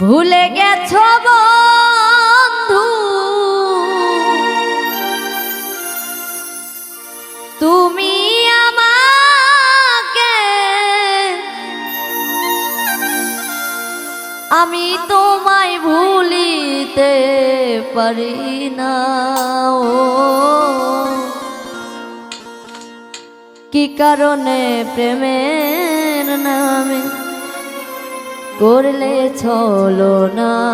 ভুলে গেছ বন্ধু? তুমি আমাকে আমি তোমায় ভুলিতে পারি না, ও। কি কারণে প্রেমের নামে করলে চলো না।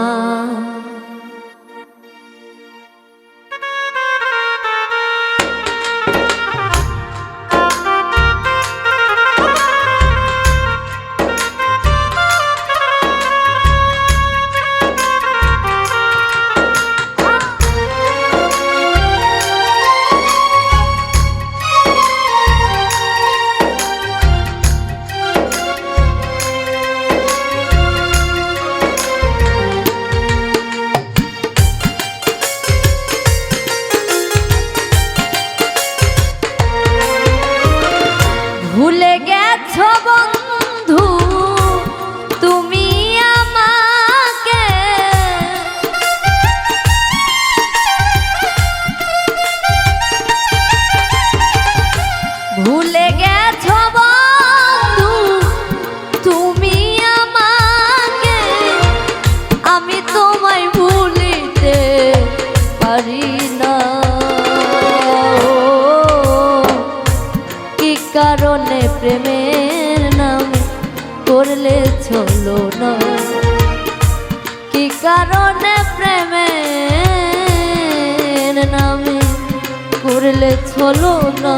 ভুলে গেছো কারণে প্রেমে নামে করলে চলো না।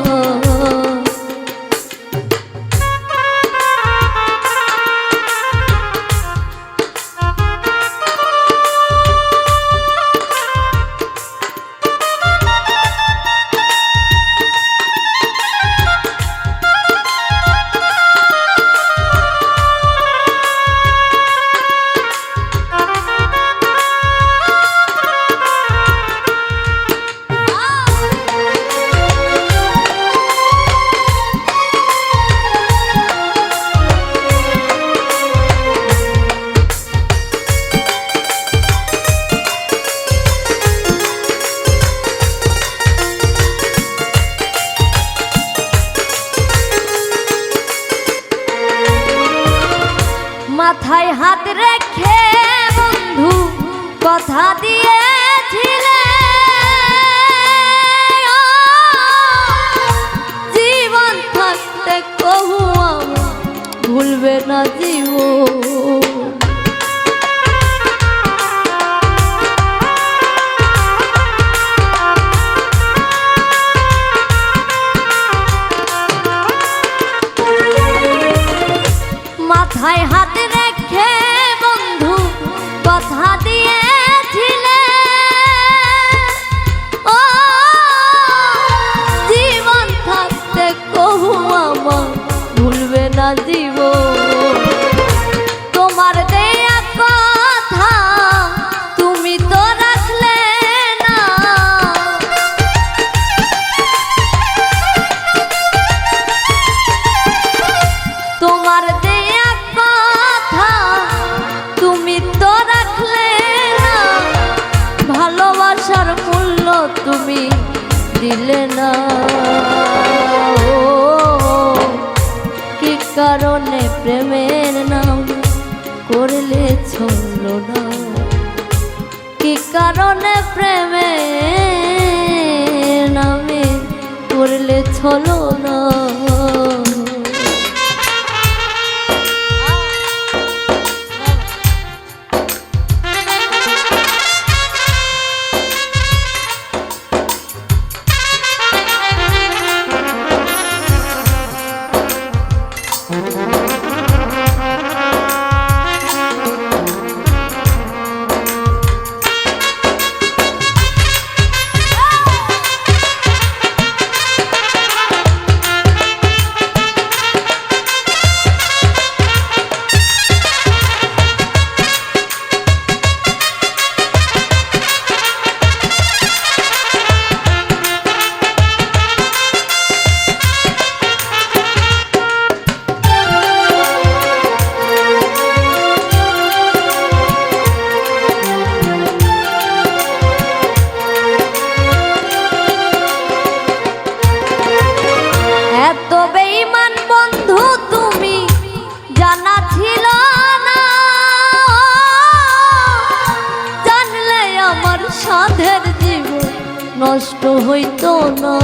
মাথায় হাত রেখে বন্ধু কথা দিয়েছিলে। জীবন থাকতে কহু ভুলবে না জীবন। করলে ছল না। কি কারণে প্রেমে নামে? করলে ছল না। ছিল না। জানলে আমার সাধের জীবন নষ্ট হইতো না।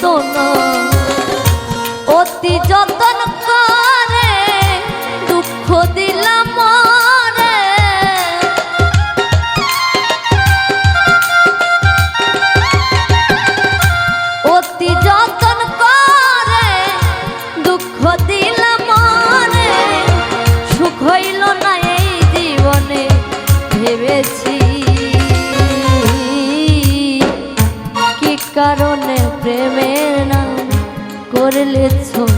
বেদনা অতি যতন কর। little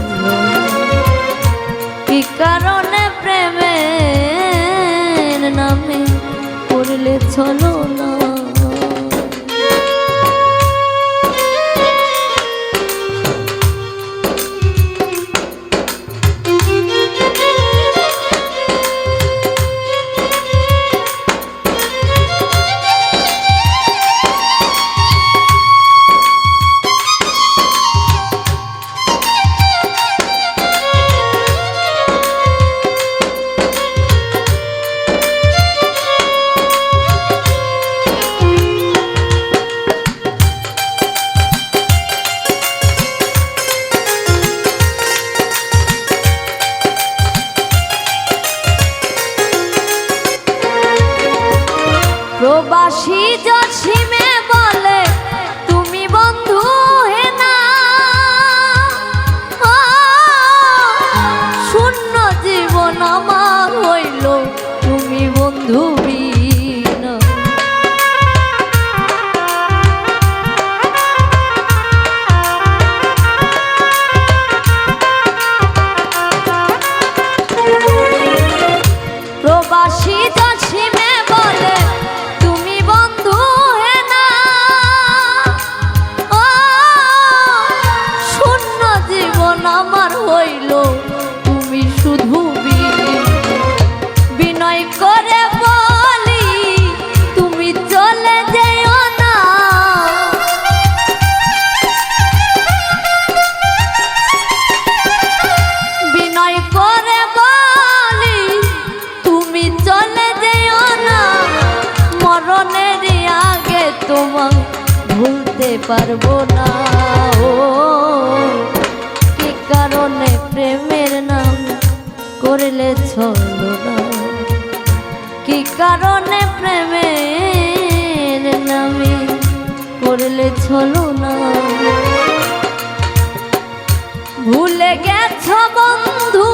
প্রবাসী জসিমে বলে তুমি বন্ধু হে না। শূন্য জীবন আমার হইল তুমি বন্ধু পারব না। ও, কি কারণে প্রেমের নাম করলে ছলো না? কি কারণে প্রেমের নামে করলে ছলো না? ভুলে গেছ বন্ধু